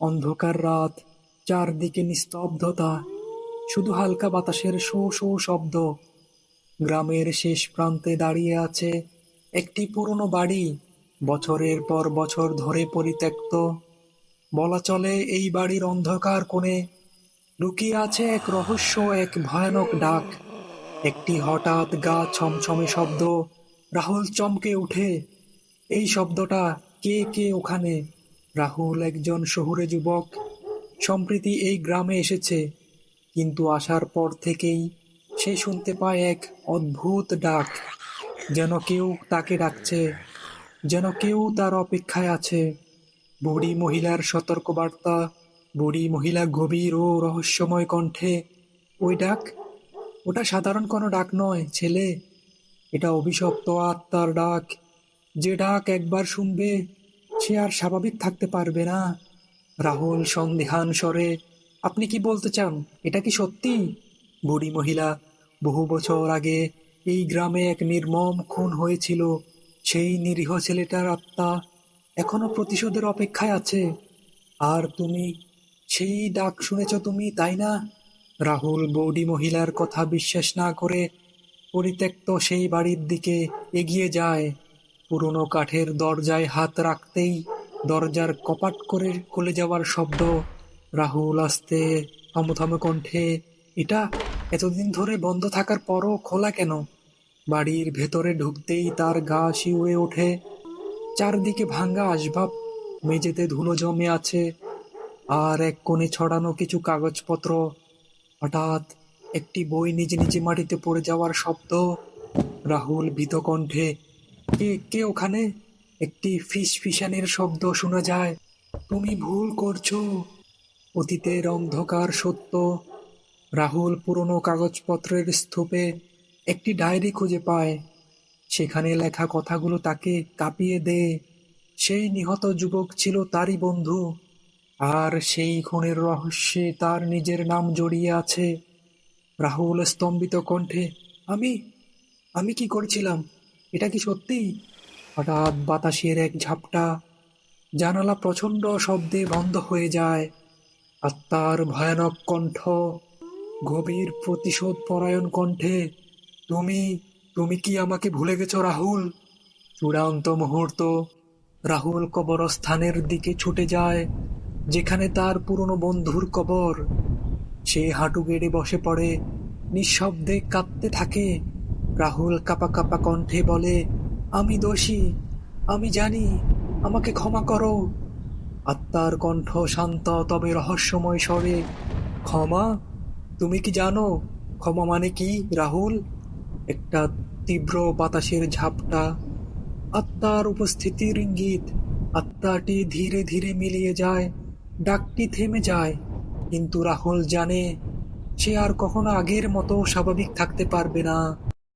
অন্ধকার রাত, চারদিকে নিস্তব্ধতা, শুধু হালকা বাতাসের শো শো শব্দ। গ্রামের শেষ প্রান্তে দাঁড়িয়ে আছে একটি পুরনো বাড়ি, বছরের পর বছর ধরে পরিত্যক্ত। বলা চলে এই বাড়ির অন্ধকার কোণে লুকিয়ে আছে এক রহস্য, এক ভয়ানক ডাক। একটি হঠাৎ গা ছমছমে শব্দ, রাহুল চমকে উঠে। এই শব্দটা কে কে ওখানে রাহুল একজন শহুরে যুবক। সম্প্রতি এই গ্রামে এসেছে, কিন্তু আসার পর থেকেই সে শুনতে পায় এক অদ্ভুত ডাক, যেন কেউ তাকে ডাকছে, যেন কেউ তার অপেক্ষায় আছে। বুড়ি মহিলার সতর্কবার্তা, বুড়ি মহিলা গভীর ও রহস্যময় কণ্ঠে, ওই ডাক? ওটা সাধারণ কোনো ডাক নয়, ছেলে। এটা অভিশপ্ত আত্মার ডাক। যে ডাক একবার শুনবে সে আর স্বাভাবিক থাকতে পারবে না। রাহুল সন্দেহান স্বরে, আপনি কি বলতে চান? এটা কি সত্যি? বুড়ি মহিলা, বহু বছর আগে এই গ্রামে এক নির্মম খুন হয়েছিল। সেই নিরীহ ছেলেটার আত্মা এখনও প্রতিশোধের অপেক্ষায় আছে। আর তুমি সেই ডাক শুনেছ তুমি, তাই না? রাহুল বৌডি মহিলার কথা বিশ্বাস না করে পরিত্যক্ত সেই বাড়ির দিকে এগিয়ে যায়। পুরনো কাঠের দরজায় হাত রাখতেই দরজার কপাট করে খুলে যাওয়ার শব্দ। রাহুল আসতে থমথমে কণ্ঠে, এটা এতদিন ধরে বন্ধ থাকার পরও খোলা কেন? বাড়ির ভেতরে ঢুকতেই তার গা শিউয়ে ওঠে। চারদিকে ভাঙ্গা আসবাব, মেঝেতে ধুলো জমে আছে। আর এক কোণে ছড়ানো কিছু কাগজপত্র। হঠাৎ একটি বই নিজে নিজে মাটিতে পড়ে যাওয়ার শব্দ। রাহুল ভীত কণ্ঠে কে কে ওখানে? একটি ফিস ফিসানের শব্দ শোনা যায়। তুমি ভুল করছ। অতীতের অন্ধকার সত্য। রাহুল পুরনো কাগজপত্রের স্তূপে একটি ডায়েরি খুঁজে পায়। সেখানে লেখা কথাগুলো তাকে কাঁপিয়ে দেয়। সেই নিহত যুবক ছিল তারই বন্ধু। আর সেই খুনের রহস্যে তার নিজের নাম জড়িয়ে আছে। রাহুল স্তম্ভিত কণ্ঠে, আমি আমি কি করেছিলাম? এটা কি সত্যি হঠাৎ বাতাসের এক ঝাপটা, জানালা প্রচণ্ড শব্দে বন্ধ হয়ে যায় আত্মার ভয়ানক কণ্ঠ, গভীর প্রতিশোধ পরায়ণ কণ্ঠে, তুমি তুমি কি আমাকে ভুলে গেছো, রাহুল? চূড়ান্ত মুহূর্ত, রাহুল কবরস্থানের দিকে ছুটে যায়, যেখানে তার পুরনো বন্ধুর কবর। সে হাঁটু গেড়ে বসে পড়ে, নিঃশব্দে কাঁদতে থাকে রাহুল কাপা কাপা কণ্ঠে বলে, আমি দোষী, আমি জানি, আমাকে ক্ষমা করো। আত্মার কণ্ঠ শান্ত, তবে রহস্যময় স্বরে, ক্ষমা? তুমি কি জানো, ক্ষমা মানে কি, রাহুল? একটা তীব্র বাতাসের ঝাপটা, আত্মার উপস্থিতির ইঙ্গিত, আত্মাটি ধীরে ধীরে মিলিয়ে যায়, ডাকটি থেমে যায়, কিন্তু রাহুল জানে, সে আর কখনো আগের মতো স্বাভাবিক থাকতে পারবে না।